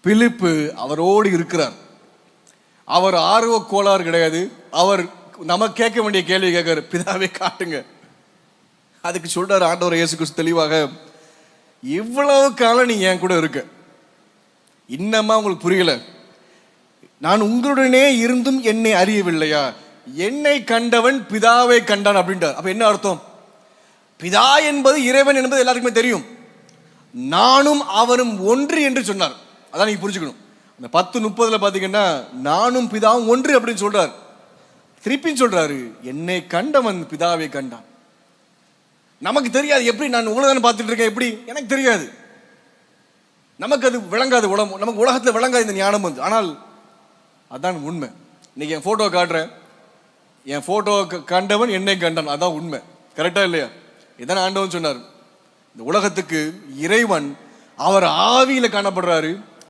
பிலிப்பு அவரோடு இருக்கிறார். அவர் ஆர்வ கோளாறு கிடையாது. அவர் நம்ம கேட்க வேண்டிய கேள்வி கேட்காரு பிதாவே காட்டுங்க. அதுக்கு சொல்றாரு ஆண்டவர் இயேசு கிறிஸ்து தெளிவாக இவ்வளவு காலம் நீ என் கூட இருக்க. இன்னமா உங்களுக்கு புரியல. நான் உங்களுடனே இருந்தும் என்னை அறியவில்லையா? என்னை கண்டவன் பிதாவை கண்டான் அப்படின்றார். அப்ப என்ன அர்த்தம்? பிதா என்பது இறைவன் என்பது எல்லாருக்குமே தெரியும். நானும் அவனும் ஒன்று என்று சொன்னார். அதான் நீங்க புரிஞ்சுக்கணும். அந்த பத்து முப்பதுல பாத்தீங்கன்னா நானும் பிதாவும் ஒன்று அப்படின்னு சொல்றார். திருப்பின்னு சொல்றாரு என்னை கண்டவன் பிதாவை கண்டான். நமக்கு தெரியாது எப்படி நான் உங்களை தானே பார்த்துட்டு இருக்கேன் எப்படி? எனக்கு தெரியாது. நமக்கு அது விளங்காது உலகம் நமக்கு உலகத்தில் விளங்காது இந்த ஞானம் வந்து. ஆனால் அதான் உண்மை. இன்னைக்கு என் போட்டோ காட்டுறேன். என் போட்டோ கண்டவன் என்னை கண்டான். அதான் உண்மை. கரெக்டா இல்லையா? இதான் ஆண்டவன் சொன்னார். இந்த உலகத்துக்கு இறைவன் அவர் ஆவியில காணப்படுறாரு.